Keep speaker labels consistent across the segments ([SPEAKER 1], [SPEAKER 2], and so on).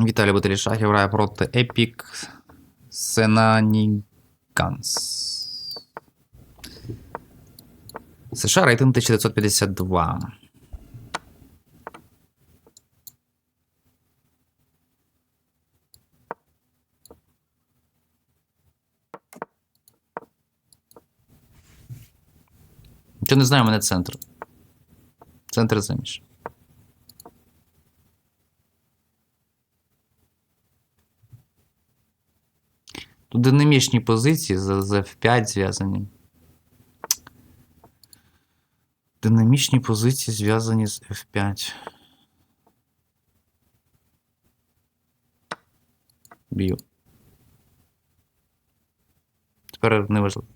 [SPEAKER 1] Віталій Баталішахів грає проти Епік Сенаніганс. США рейтинг 1952. Нічого не знаю, у мене центр. Центр заміж. Динамічні позиції з, з F5 зв'язані. Динамічні позиції зв'язані з F5. Б'ю. Тепер неважливо.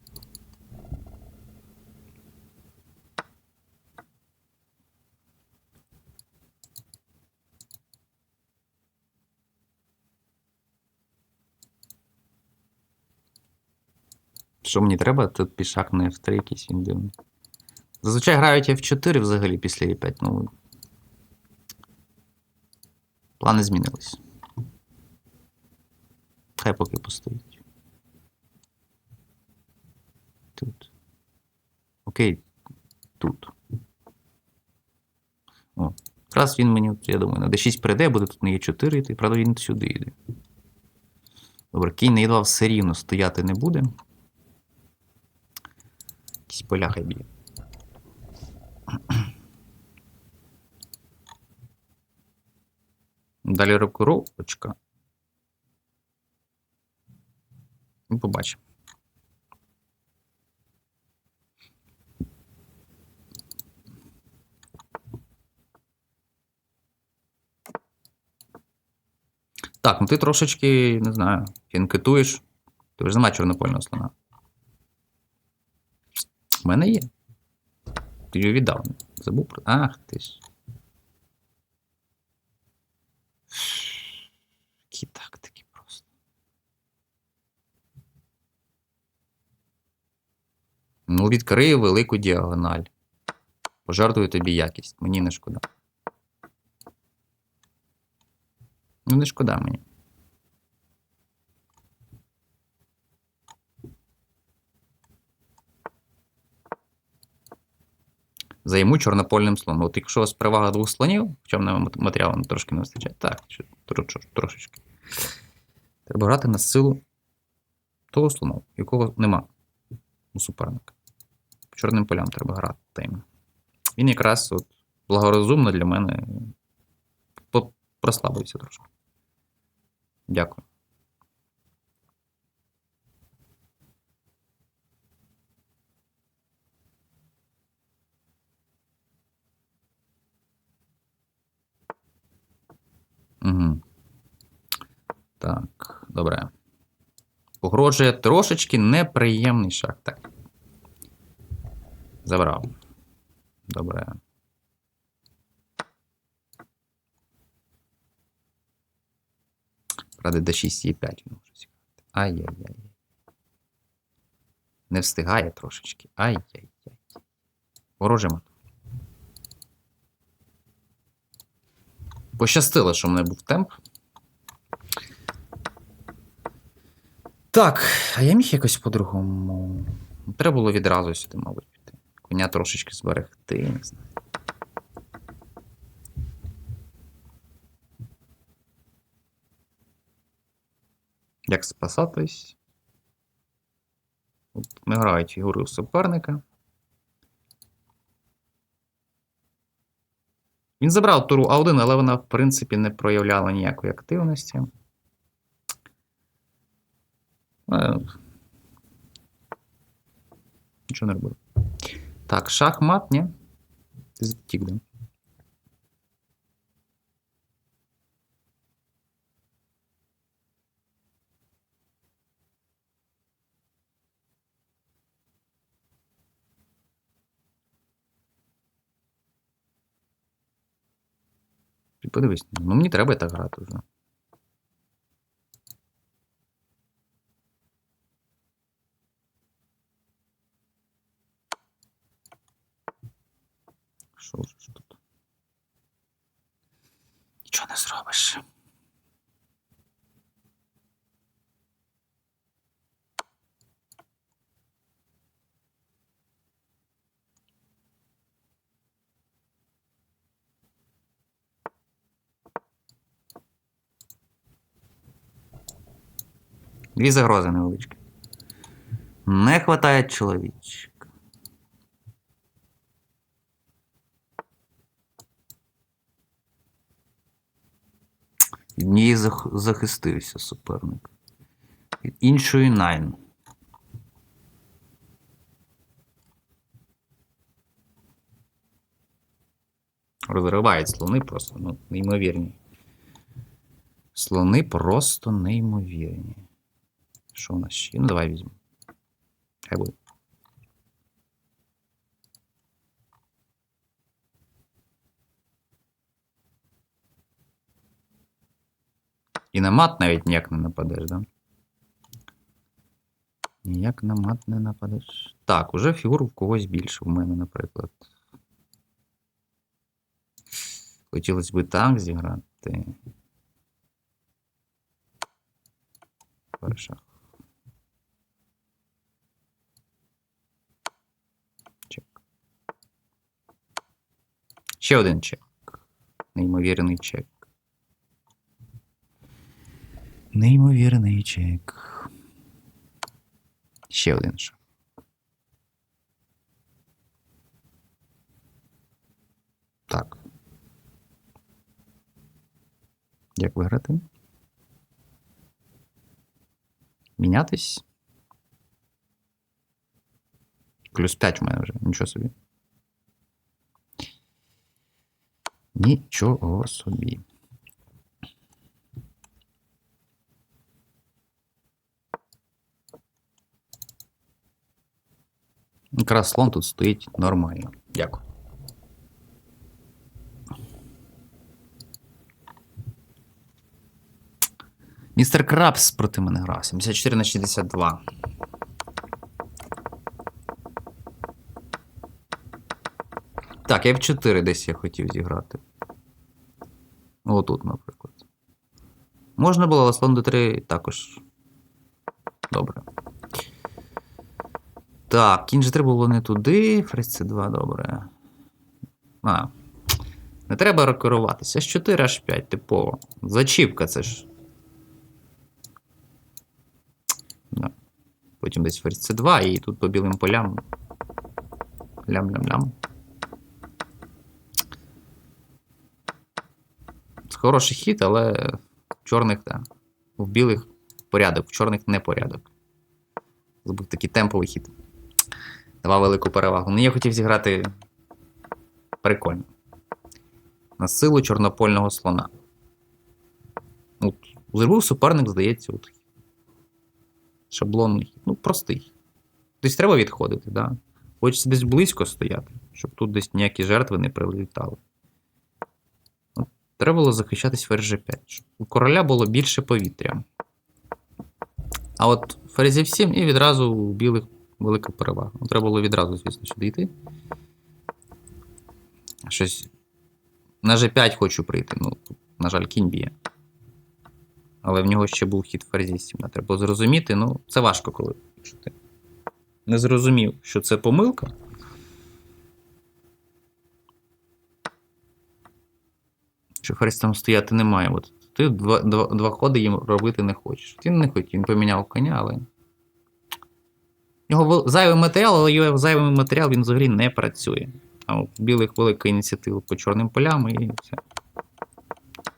[SPEAKER 1] Що мені треба? Тут пішак на F3 якийсь він дивний. Зазвичай грають F4 взагалі після E5. Ну. Плани змінились. Хай поки постоїть. Тут. Окей. Тут. О. Якраз він мені, я думаю, на D6 прийде, буде тут на E4 йти, правда він сюди йде. Добре, кінь на E2 все рівно стояти не буде. Якісь поля хай б'є. Далі рокировочка. Ну, побачимо. Так, ну ти трошечки, не знаю, фінкетуєш. Ти вже нема чорнопольного слона. У мене є. Ти його віддав. Забув про. Ах ти ж. Які тактики просто. Ну, відкрию велику діагональ. Пожартую тобі якість. Мені не шкода. Ну, не шкода мені. Займу чорнопольним слоном. От якщо у вас перевага двох слонів, в чому матеріалу трошки не вистачає. Так, трошечки. Треба грати на силу того слону, якого нема у суперника. Чорним полям треба грати. Він якраз от благорозумно для мене прослабився трошки. Дякую. Угу. Так, добре. Погрожує трошечки неприємний шаг. Так. Забрав. Добре. Правда, D6 і 5 він може зіграти. Ай-яй-яй. Не встигає трошечки. Ай-яй-яй. Ворожимо. Пощастило, що в мене був темп. Так, а я міг якось по-другому. Треба було відразу сюди, мабуть, піти. Коня трошечки зберегти, не знаю. Як спасатись? От не грають фігури у суперника. Він забрав туру А1, але вона, в принципі, не проявляла ніякої активності. Е, Нічого не робив. Так, шахмат, ні? Ти втік, да? Подивись, ну мені треба так грати вже. Що ж тут? Нічого не зробиш. Дві загрози невеличкі. Не хватає чоловіч. Зах- захистився суперник. Від іншої найн. Розривають слони просто, ну, неймовірні. Слони просто неймовірні. Що у нас ще? Ну, давай візьмемо. Хай буде. На мат навіть ніяк не нападеш, да? Ніяк на мат не нападеш. Так, уже фігур в когось більше в мене, наприклад. Хотілося б так зіграти. Перша. Чек. Ще один чек. Неймовірний чек. Неймовірний чек. Ще один шах. Так. Як виграти? Мінятись? Плюс 5 в мене вже, нічого собі. Нічого собі. Якраз слон тут стоїть нормально. Дякую. Містер Крабс проти мене грав. 74 на 62. Так, я в 4 десь я хотів зіграти. Отут, наприклад. Можна було, але слон d3 також. Добре. Так, кінь же треба було не туди. Фрес c2, добре. А. Не треба рокеруватися. H4, H5, типово. Зачіпка це ж. Да. Потім десь ферзь c2 і тут по білим полям. Лям-лям-лям. Хороший хід, але в чорних, так. В білих порядок, в чорних не порядок. Це був такий темповий хід. Давав велику перевагу. Ну, я хотів зіграти прикольно. На силу чорнопольного слона. От, зробив суперник, здається, от. Шаблонний. Ну, простий. Десь треба відходити, да? Хочеться десь близько стояти, щоб тут десь ніякі жертви не прилітали. Треба було захищатись ферзь G5, щоб у короля було більше повітря. А от ферзь F7 і відразу у білих велика перевага. Ну, треба було відразу, звісно, сюди йти. Щось. На G5 хочу прийти. Ну, на жаль, кінь б'є. Але в нього ще був хід ферзі 7. Треба зрозуміти, ну, це важко, коли ти не зрозумів, що це помилка. Що ферзь там стояти не має. От ти два, два, два ходи їм робити не хочеш. Він не хотів, він поміняв коня, але. Його був зайвий матеріал, але його зайвий матеріал він взагалі не працює. А у білих велика ініціатива по чорним полям і все.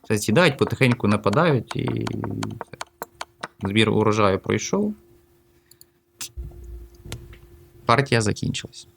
[SPEAKER 1] Все сідають, потихеньку нападають і все. Збір урожаю пройшов. Партія закінчилась.